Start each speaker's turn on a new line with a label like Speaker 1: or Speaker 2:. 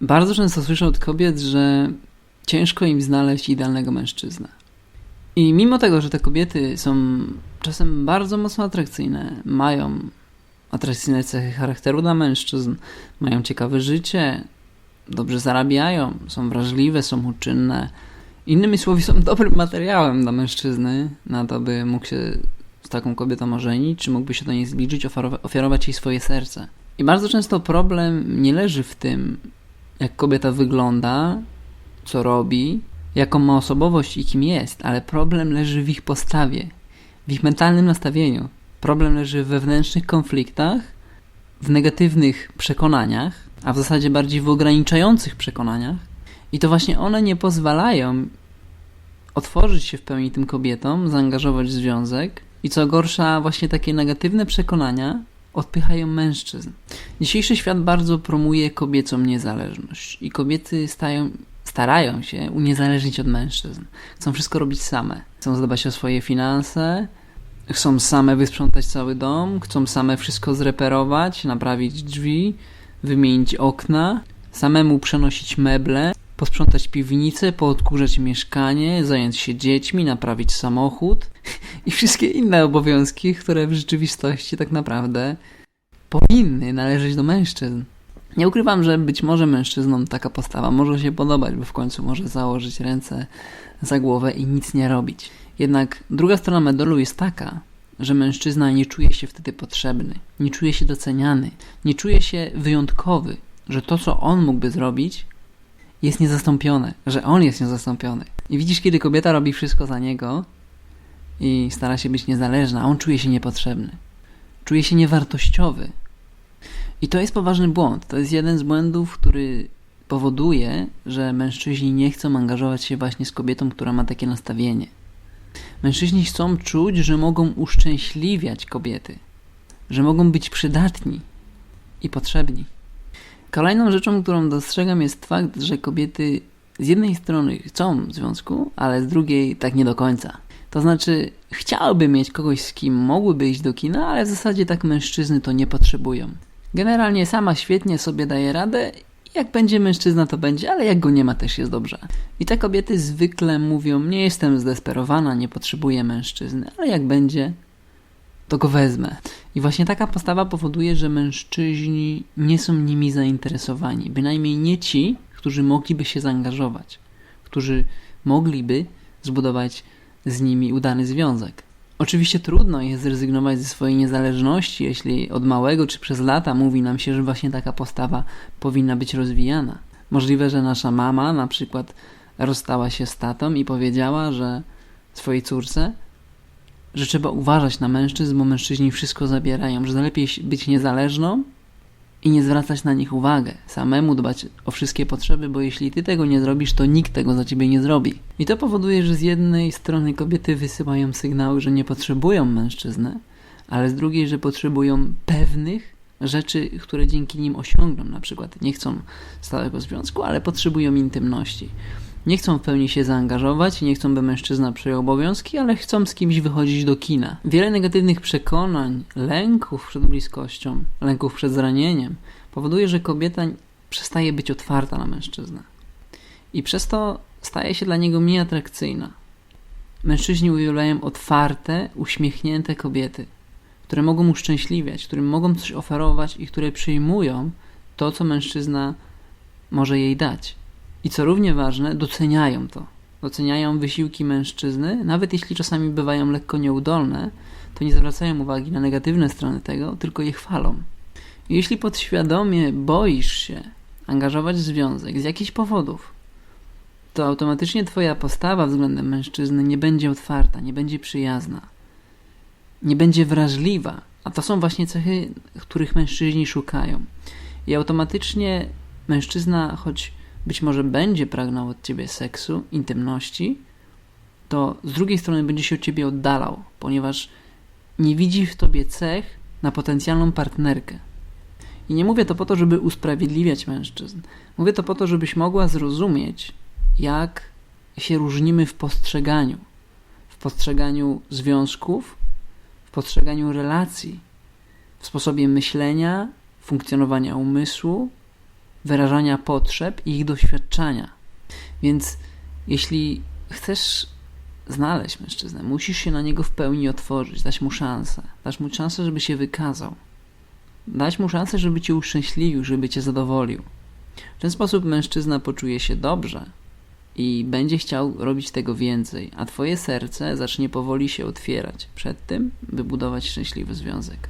Speaker 1: Bardzo często słyszę od kobiet, że ciężko im znaleźć idealnego mężczyznę. I mimo tego, że te kobiety są czasem bardzo mocno atrakcyjne, mają atrakcyjne cechy charakteru dla mężczyzn, mają ciekawe życie, dobrze zarabiają, są wrażliwe, są uczynne. Innymi słowy, są dobrym materiałem dla mężczyzny, na to, by mógł się z taką kobietą ożenić, czy mógłby się do niej zbliżyć, ofiarować jej swoje serce. I bardzo często problem nie leży w tym, jak kobieta wygląda, co robi, jaką ma osobowość i kim jest, ale problem leży w ich postawie, w ich mentalnym nastawieniu. Problem leży w wewnętrznych konfliktach, w negatywnych przekonaniach, a w zasadzie bardziej w ograniczających przekonaniach. I to właśnie one nie pozwalają otworzyć się w pełni tym kobietom, zaangażować w związek. I co gorsza, właśnie takie negatywne przekonania odpychają mężczyzn. Dzisiejszy świat bardzo promuje kobiecą niezależność i kobiety stają, starają się uniezależnić od mężczyzn. Chcą wszystko robić same. Chcą zadbać o swoje finanse, chcą same wysprzątać cały dom, chcą same wszystko zreperować, naprawić drzwi, wymienić okna, samemu przenosić meble, posprzątać piwnicę, poodkurzać mieszkanie, zająć się dziećmi, naprawić samochód i wszystkie inne obowiązki, które w rzeczywistości tak naprawdę powinny należeć do mężczyzn. Nie ukrywam, że być może mężczyznom taka postawa może się podobać, bo w końcu może założyć ręce za głowę i nic nie robić. Jednak druga strona medalu jest taka, że mężczyzna nie czuje się wtedy potrzebny, nie czuje się doceniany, nie czuje się wyjątkowy, że to, co on mógłby zrobić, jest niezastąpione, że on jest niezastąpiony. I widzisz, kiedy kobieta robi wszystko za niego i stara się być niezależna, on czuje się niepotrzebny. Czuje się niewartościowy. I to jest poważny błąd. To jest jeden z błędów, który powoduje, że mężczyźni nie chcą angażować się właśnie z kobietą, która ma takie nastawienie. Mężczyźni chcą czuć, że mogą uszczęśliwiać kobiety, że mogą być przydatni i potrzebni. Kolejną rzeczą, którą dostrzegam, jest fakt, że kobiety z jednej strony chcą związku, ale z drugiej tak nie do końca. To znaczy, chciałyby mieć kogoś, z kim mogłyby iść do kina, ale w zasadzie tak mężczyzny to nie potrzebują. Generalnie sama świetnie sobie daje radę jak będzie mężczyzna, to będzie, ale jak go nie ma, też jest dobrze. I te kobiety zwykle mówią: Nie jestem zdesperowana, nie potrzebuję mężczyzny, ale jak będzie, to go wezmę. I właśnie taka postawa powoduje, że mężczyźni nie są nimi zainteresowani. Bynajmniej nie ci, którzy mogliby się zaangażować, którzy mogliby zbudować z nimi udany związek. Oczywiście trudno jest zrezygnować ze swojej niezależności, jeśli od małego czy przez lata mówi nam się, że właśnie taka postawa powinna być rozwijana. Możliwe, że nasza mama na przykład rozstała się z tatą i powiedziała, że swojej córce, że trzeba uważać na mężczyzn, bo mężczyźni wszystko zabierają, że lepiej być niezależną i nie zwracać na nich uwagę, samemu dbać o wszystkie potrzeby, bo jeśli ty tego nie zrobisz, to nikt tego za ciebie nie zrobi. I to powoduje, że z jednej strony kobiety wysyłają sygnały, że nie potrzebują mężczyzny, ale z drugiej, że potrzebują pewnych rzeczy, które dzięki nim osiągną. Na przykład nie chcą stałego związku, ale potrzebują intymności. Nie chcą w pełni się zaangażować, nie chcą, by mężczyzna przejął obowiązki, ale chcą z kimś wychodzić do kina. Wiele negatywnych przekonań, lęków przed bliskością, lęków przed zranieniem powoduje, że kobieta przestaje być otwarta na mężczyznę. I przez to staje się dla niego mniej atrakcyjna. Mężczyźni uwielbiają otwarte, uśmiechnięte kobiety, które mogą uszczęśliwiać, którym mogą coś oferować i które przyjmują to, co mężczyzna może jej dać. I co równie ważne, doceniają to. Doceniają wysiłki mężczyzny, nawet jeśli czasami bywają lekko nieudolne, to nie zwracają uwagi na negatywne strony tego, tylko je chwalą. Jeśli podświadomie boisz się angażować w związek z jakichś powodów, to automatycznie Twoja postawa względem mężczyzny nie będzie otwarta, nie będzie przyjazna, nie będzie wrażliwa. A to są właśnie cechy, których mężczyźni szukają. I automatycznie mężczyzna, choć być może będzie pragnął od ciebie seksu, intymności, to z drugiej strony będzie się od ciebie oddalał, ponieważ nie widzi w tobie cech na potencjalną partnerkę. I nie mówię to po to, żeby usprawiedliwiać mężczyzn. Mówię to po to, żebyś mogła zrozumieć, jak się różnimy w postrzeganiu. W postrzeganiu związków, w postrzeganiu relacji, w sposobie myślenia, funkcjonowania umysłu, wyrażania potrzeb i ich doświadczania. Więc jeśli chcesz znaleźć mężczyznę, musisz się na niego w pełni otworzyć, dać mu szansę. Dać mu szansę, żeby się wykazał. Dać mu szansę, żeby cię uszczęśliwił, żeby cię zadowolił. W ten sposób mężczyzna poczuje się dobrze i będzie chciał robić tego więcej, a twoje serce zacznie powoli się otwierać przed tym, by budować szczęśliwy związek.